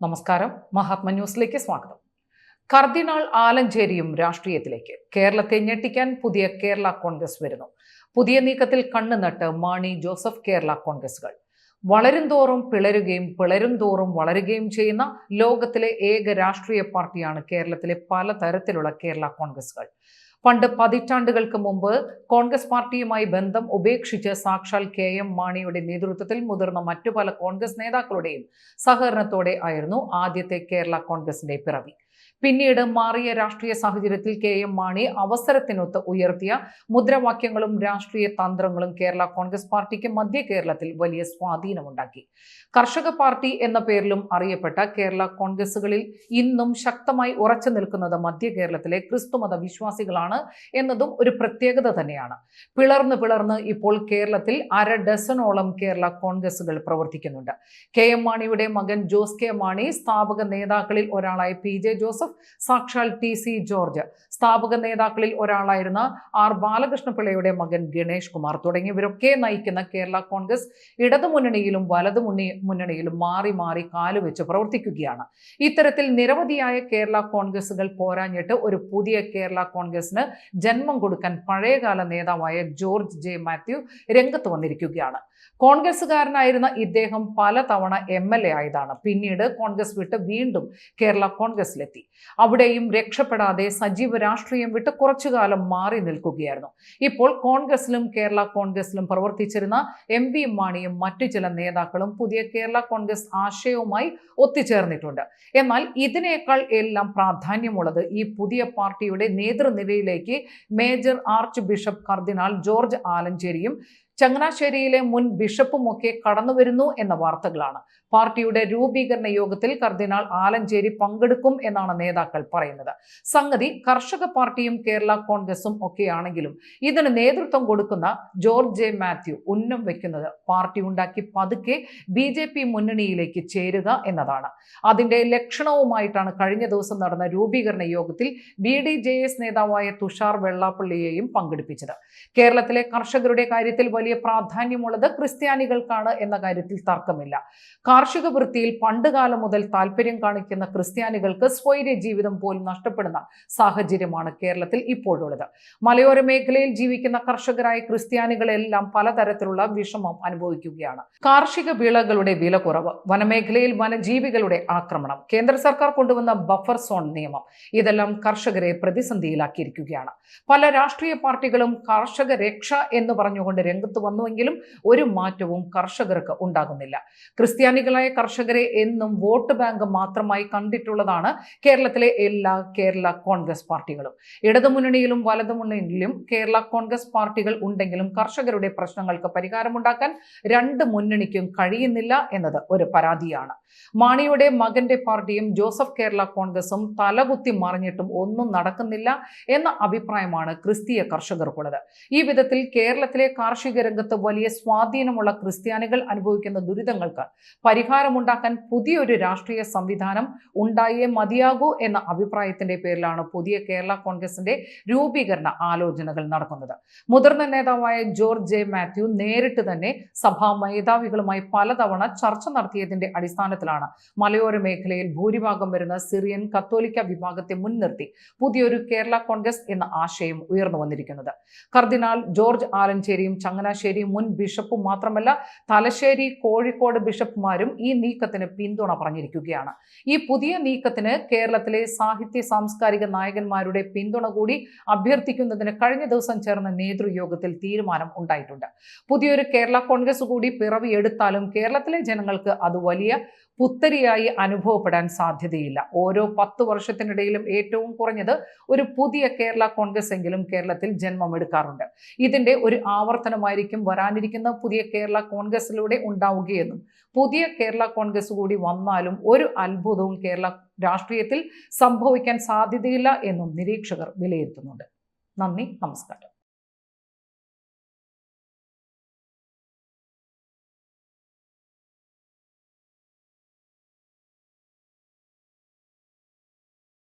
നമസ്കാരം. മഹാത്മ ന്യൂസിലേക്ക് സ്വാഗതം. കർദിനാൾ ആലഞ്ചേരിയും രാഷ്ട്രീയത്തിലേക്ക്. കേരളത്തെ ഞെട്ടിക്കാൻ പുതിയ കേരള കോൺഗ്രസ് വരുന്നു. പുതിയ നീക്കത്തിൽ കണ്ണുനട്ട് മാണി ജോസഫ് കേരള കോൺഗ്രസുകൾ വളരും തോറും പിളരുകയും പിളരും തോറും വളരുകയും ചെയ്യുന്ന ലോകത്തിലെ ഏക രാഷ്ട്രീയ പാർട്ടിയാണ് കേരളത്തിലെ പലതരത്തിലുള്ള കേരള കോൺഗ്രസുകൾ പണ്ട് പതിറ്റാണ്ടുകൾക്ക് മുമ്പ് കോൺഗ്രസ് പാർട്ടിയുമായി ബന്ധം ഉപേക്ഷിച്ച് സാക്ഷാൽ കെ എം മാണിയുടെ നേതൃത്വത്തിൽ മുതിർന്ന മറ്റു പല കോൺഗ്രസ് നേതാക്കളുടെയും സഹകരണത്തോടെ ആയിരുന്നു ആദ്യത്തെ കേരള കോൺഗ്രസിന്റെ പിറവി. പിന്നീട് മാറിയ രാഷ്ട്രീയ സാഹചര്യത്തിൽ കെ എം മാണി അവസരത്തിനൊത്ത് ഉയർത്തിയ മുദ്രാവാക്യങ്ങളും രാഷ്ട്രീയ തന്ത്രങ്ങളും കേരള കോൺഗ്രസ് പാർട്ടിക്ക് മധ്യ കേരളത്തിൽ വലിയ സ്വാധീനമുണ്ടാക്കി. കർഷക പാർട്ടി എന്ന പേരിലും അറിയപ്പെട്ട കേരള കോൺഗ്രസുകളിൽ ഇന്നും ശക്തമായി ഉറച്ചു നിൽക്കുന്നത് മധ്യ കേരളത്തിലെ ക്രിസ്തുമത വിശ്വാസികളാണ് എന്നതും ഒരു പ്രത്യേകത തന്നെയാണ്. പിളർന്ന് പിളർന്ന് ഇപ്പോൾ കേരളത്തിൽ അര ഡസനോളം കേരള കോൺഗ്രസുകൾ പ്രവർത്തിക്കുന്നുണ്ട്. കെ എം മാണിയുടെ മകൻ ജോസ് കെ മാണി സ്ഥാപക നേതാക്കളിൽ ഒരാളായ പി ജെ ജോസഫ് സാക്ഷാൽ ടി സി ജോർജ്. സ്ഥാപക നേതാക്കളിൽ ഒരാളായിരുന്ന ആർ ബാലകൃഷ്ണപിള്ളയുടെ മകൻ ഗണേഷ് കുമാർ തുടങ്ങിയവരൊക്കെ നയിക്കുന്ന കേരള കോൺഗ്രസ് ഇടതുമുന്നണിയിലും വലതു മുന്നി മുന്നണിയിലും മാറി മാറി കാലുവെച്ച് പ്രവർത്തിക്കുകയാണ്. ഇത്തരത്തിൽ നിരവധിയായ കേരള കോൺഗ്രസുകൾ പോരാഞ്ഞിട്ട് ഒരു പുതിയ കേരള കോൺഗ്രസിന് ജന്മം കൊടുക്കാൻ പഴയകാല നേതാവായ ജോർജ് ജെ മാത്യു രംഗത്ത് വന്നിരിക്കുകയാണ്. കോൺഗ്രസ്സുകാരനായിരുന്ന ഇദ്ദേഹം പലതവണ എം എൽ എ ആയതാണ്. പിന്നീട് കോൺഗ്രസ് വിട്ട് വീണ്ടും കേരള കോൺഗ്രസിലെത്തി അവിടെയും രക്ഷപ്പെടാതെ സജീവ രാഷ്ട്രീയം വിട്ട് കുറച്ചു കാലം മാറി നിൽക്കുകയായിരുന്നു. ഇപ്പോൾ കോൺഗ്രസിലും കേരള കോൺഗ്രസിലും പ്രവർത്തിച്ചിരുന്ന എം വി മാണിയും മറ്റു ചില നേതാക്കളും പുതിയ കേരള കോൺഗ്രസ് ആശയവുമായി ഒത്തുചേർന്നിട്ടുണ്ട്. എന്നാൽ ഇതിനേക്കാൾ എല്ലാം പ്രാധാന്യമുള്ളത് ഈ പുതിയ പാർട്ടിയുടെ നേതൃനിരയിലേക്ക് മേജർ ആർച്ച് ബിഷപ്പ് കർദിനാൾ ജോർജ് ആലഞ്ചേരിയും ചങ്ങനാശ്ശേരിയിലെ മുൻ ബിഷപ്പുമൊക്കെ കടന്നുവരുന്നു എന്ന വാർത്തകളാണ്. പാർട്ടിയുടെ രൂപീകരണ യോഗത്തിൽ കർദിനാൾ ആലഞ്ചേരി പങ്കെടുക്കും എന്നാണ് നേതാക്കൾ പറയുന്നത്. സംഗതി കർഷക പാർട്ടിയും കേരള കോൺഗ്രസും ഒക്കെയാണെങ്കിലും ഇതിന് നേതൃത്വം കൊടുക്കുന്ന ജോർജ് ജെ മാത്യു ഉന്നം വെക്കുന്നത് പാർട്ടി ഉണ്ടാക്കി പതുക്കെ ബി ജെ പി മുന്നണിയിലേക്ക് ചേരുക എന്നതാണ്. അതിന്റെ ലക്ഷണവുമായിട്ടാണ് കഴിഞ്ഞ ദിവസം നടന്ന രൂപീകരണ യോഗത്തിൽ ബി ഡി ജെ എസ് നേതാവായ തുഷാർ വെള്ളാപ്പള്ളിയെയും പങ്കെടുപ്പിച്ചത്. കേരളത്തിലെ കർഷകരുടെ കാര്യത്തിൽ വലിയ പ്രാധാന്യമുള്ളത് ക്രിസ്ത്യാനികൾക്കാണ് എന്ന കാര്യത്തിൽ തർക്കമില്ല. കാർഷിക വൃത്തിയിൽ പണ്ടുകാലം മുതൽ താല്പര്യം കാണിക്കുന്ന ക്രിസ്ത്യാനികൾക്ക് സ്വൈര്യ ജീവിതം പോലും നഷ്ടപ്പെടുന്ന സാഹചര്യമാണ് കേരളത്തിൽ ഇപ്പോഴുള്ളത്. മലയോര മേഖലയിൽ ജീവിക്കുന്ന കർഷകരായ ക്രിസ്ത്യാനികളെല്ലാം പലതരത്തിലുള്ള വിഷമം അനുഭവിക്കുകയാണ്. കാർഷിക വിളകളുടെ വില കുറവ് വനമേഖലയിൽ വനജീവികളുടെ ആക്രമണം കേന്ദ്ര സർക്കാർ കൊണ്ടുവന്ന ബഫർ സോൺ നിയമം ഇതെല്ലാം കർഷകരെ പ്രതിസന്ധിയിലാക്കിയിരിക്കുകയാണ്. പല രാഷ്ട്രീയ പാർട്ടികളും കർഷക രക്ഷ എന്ന് പറഞ്ഞുകൊണ്ട് രംഗത്ത് വന്നുവെങ്കിലും ഒരു മാറ്റവും കർഷകർക്ക് ഉണ്ടാകുന്നില്ല. ക്രിസ്ത്യാനികളായ കർഷകരെ എന്നും വോട്ട് ബാങ്ക് മാത്രമായി കണ്ടിട്ടുള്ളതാണ് കേരളത്തിലെ എല്ലാ കേരള കോൺഗ്രസ് പാർട്ടികളും. ഇടതുമുന്നണിയിലും വലതുമുന്നണിയിലും കേരള കോൺഗ്രസ് പാർട്ടികൾ ഉണ്ടെങ്കിലും കർഷകരുടെ പ്രശ്നങ്ങൾക്ക് പരിഹാരമുണ്ടാക്കാൻ രണ്ട് മുന്നണിക്കും കഴിയുന്നില്ല എന്നത് ഒരു പരാതിയാണ്. മാണിയുടെ മകന്റെ പാർട്ടിയും ജോസഫ് കേരള കോൺഗ്രസും തലകുത്തി മറിഞ്ഞിട്ടും ഒന്നും നടക്കുന്നില്ല എന്ന അഭിപ്രായമാണ് ക്രിസ്തീയ കർഷകർക്കുള്ളത്. ഈ വിധത്തിൽ കേരളത്തിലെ കാർഷിക രംഗത്ത് വലിയ സ്വാധീനമുള്ള ക്രിസ്ത്യാനികൾ അനുഭവിക്കുന്ന ദുരിതങ്ങൾക്ക് പരിഹാരമുണ്ടാക്കാൻ പുതിയൊരു രാഷ്ട്രീയ സംവിധാനം ഉണ്ടായേ മതിയാകൂ എന്ന അഭിപ്രായത്തിന്റെ പേരിലാണ് പുതിയ കേരള കോൺഗ്രസിന്റെ രൂപീകരണ ആലോചനകൾ നടക്കുന്നത്. മുതിർന്ന നേതാവായ ജോർജ് ജെ മാത്യു നേരിട്ട് തന്നെ സഭാ മേധാവികളുമായി പലതവണ ചർച്ച നടത്തിയതിന്റെ അടിസ്ഥാനത്തിലാണ് മലയോര മേഖലയിൽ ഭൂരിഭാഗം വരുന്ന സിറിയൻ കത്തോലിക്ക വിഭാഗത്തെ മുൻനിർത്തി പുതിയൊരു കേരള കോൺഗ്രസ് എന്ന ആശയം ഉയർന്നു വന്നിരിക്കുന്നത്. കർദിനാൾ ജോർജ് ആലഞ്ചേരിയും ചങ്ങനാശ്ശേരിയും മുൻ ബിഷപ്പും മാത്രമല്ല തലശ്ശേരി കോഴിക്കോട് ബിഷപ്പുമാരും ഈ നീക്കത്തിന് പിന്തുണ പറഞ്ഞിരിക്കുകയാണ്. ഈ പുതിയ നീക്കത്തിന് കേരളത്തിലെ സാഹിത്യ സാംസ്കാരിക നായകന്മാരുടെ പിന്തുണ കൂടി അഭ്യർത്ഥിക്കുന്നതിന് കഴിഞ്ഞ ദിവസം ചേർന്ന നേതൃയോഗത്തിൽ തീരുമാനം ഉണ്ടായിട്ടുണ്ട്. പുതിയൊരു കേരള കോൺഗ്രസ് കൂടി പിറവി എടുത്താലും കേരളത്തിലെ ജനങ്ങൾക്ക് അത് വലിയ പുത്തരിയായി അനുഭവപ്പെടാൻ സാധ്യതയില്ല. ഓരോ പത്ത് വർഷത്തിനിടയിലും ഏറ്റവും കുറഞ്ഞത് ഒരു പുതിയ കേരള കോൺഗ്രസ് എങ്കിലും കേരളത്തിൽ ജന്മമെടുക്കാറുണ്ട്. ഇതിന്റെ ഒരു ആവർത്തനമായിരിക്കും വരാനിരിക്കുന്ന പുതിയ കേരള കോൺഗ്രസിലൂടെ ഉണ്ടാവുകയെന്നും പുതിയ കേരള കോൺഗ്രസ് കൂടി വന്നാലും ഒരു അത്ഭുതവും കേരള രാഷ്ട്രീയത്തിൽ സംഭവിക്കാൻ സാധ്യതയില്ല എന്നും നിരീക്ഷകർ വിലയിരുത്തുന്നുണ്ട്. നന്ദി നമസ്കാരം.